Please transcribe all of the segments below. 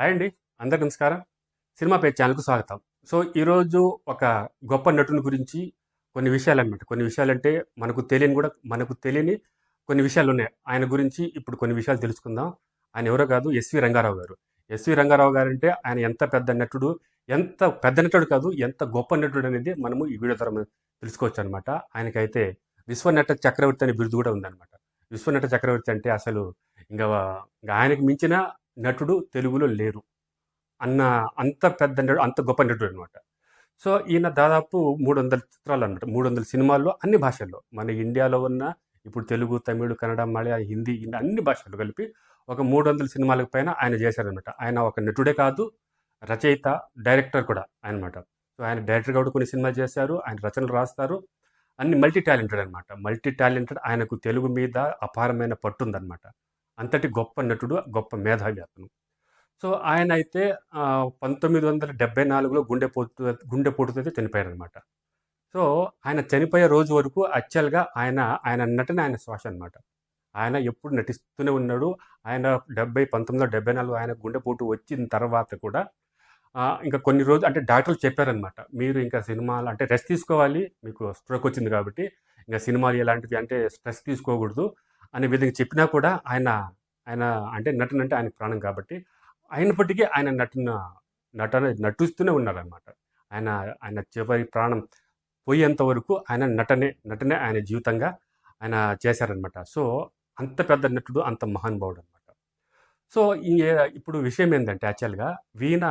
Hi అండి. అందరికి నమస్కారం. సినిమా పేరు ఛానల్కు స్వాగతం. సో ఈరోజు ఒక గొప్ప నటుని గురించి కొన్ని విషయాలు అనమాట కొన్ని విషయాలంటే మనకు తెలియని కూడా మనకు తెలియని కొన్ని విషయాలు ఉన్నాయి. ఆయన గురించి ఇప్పుడు కొన్ని విషయాలు తెలుసుకుందాం. ఆయన ఎవరో కాదు ఎస్వి రంగారావు గారు. ఎస్వి రంగారావు గారు అంటే ఆయన ఎంత పెద్ద నటుడు ఎంత పెద్ద నటుడు కాదు ఎంత గొప్ప నటుడు అనేది మనము ఈ వీడియో ద్వారా తెలుసుకోవచ్చు అనమాట ఆయనకైతే విశ్వనట చక్రవర్తి అనే బిరుదు కూడా ఉందన్నమాట. విశ్వనట చక్రవర్తి అంటే అసలు ఇంకా ఇంకా ఆయనకు మించిన నటుడు తెలుగులో లేరు అన్న అంత పెద్ద నటుడు అంత గొప్ప నటుడు అనమాట సో ఈయన దాదాపు మూడు వందల చిత్రాలు అనమాట మూడు వందల సినిమాల్లో అన్ని భాషల్లో మన ఇండియాలో ఉన్న ఇప్పుడు తెలుగు తమిళ కన్నడ మలయాళం హిందీ అన్ని భాషలు కలిపి ఒక మూడు వందల సినిమాలకు పైన ఆయన చేశారనమాట ఆయన ఒక నటుడే కాదు రచయిత డైరెక్టర్ కూడా అనమాట సో ఆయన డైరెక్టర్ కూడా కొన్ని సినిమాలు చేశారు ఆయన రచనలు రాస్తారు. అన్ని మల్టీ టాలెంటెడ్ అనమాట మల్టీ టాలెంటెడ్ ఆయనకు తెలుగు మీద అపారమైన పట్టు ఉందన్నమాట. అంతటి గొప్ప నటుడు గొప్ప మేధావి అతను. సో ఆయన అయితే పంతొమ్మిది వందల డెబ్బై నాలుగులో గుండె పోటు గుండెపోటుతో అయితే చనిపోయారనమాట సో ఆయన చనిపోయే రోజు వరకు యాక్చువల్గా ఆయన ఆయన నటన ఆయన శ్వాస అనమాట ఆయన ఎప్పుడు నటిస్తూనే ఉన్నాడు. ఆయన డెబ్బై పంతొమ్మిది వందల డెబ్బై నాలుగు ఆయన గుండెపోటు వచ్చిన తర్వాత కూడా ఇంకా కొన్ని రోజులు అంటే డాక్టర్లు చెప్పారనమాట మీరు ఇంకా సినిమాలు అంటే రెస్ట్ తీసుకోవాలి. మీకు స్ట్రోక్ వచ్చింది కాబట్టి ఇంకా సినిమాలు ఎలాంటివి అంటే స్ట్రెస్ తీసుకోకూడదు. అనే విధంగా చెప్పినా కూడా ఆయన ఆయన అంటే నటన అంటే ఆయన ప్రాణం కాబట్టి అయినప్పటికీ ఆయన నటన నటన నటిస్తూనే ఉన్నారనమాట ఆయన ఆయన చివరి ప్రాణం పోయేంత వరకు ఆయన నటనే నటనే ఆయన జీవితంగా ఆయన చేశారనమాట సో అంత పెద్ద నటుడు అంత మహానుభావుడు అనమాట సో ఈ ఇప్పుడు విషయం ఏంటంటే యాక్చువల్గా వీణ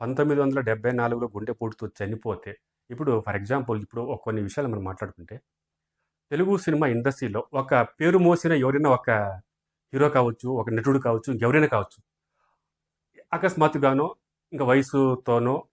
పంతొమ్మిది వందల డెబ్బై నాలుగులో గుండెపోటుతో చనిపోతే ఇప్పుడు ఫర్ ఎగ్జాంపుల్ ఇప్పుడు ఒక కొన్ని విషయాలు మనం మాట్లాడుకుంటే తెలుగు సినిమా ఇండస్ట్రీలో ఒక పేరు మోసిన ఎవరైనా ఒక హీరో కావచ్చు ఒక నటుడు కావచ్చు ఎవరైనా కావచ్చు అకస్మాత్తుగానో ఇంకా వయసుతోనో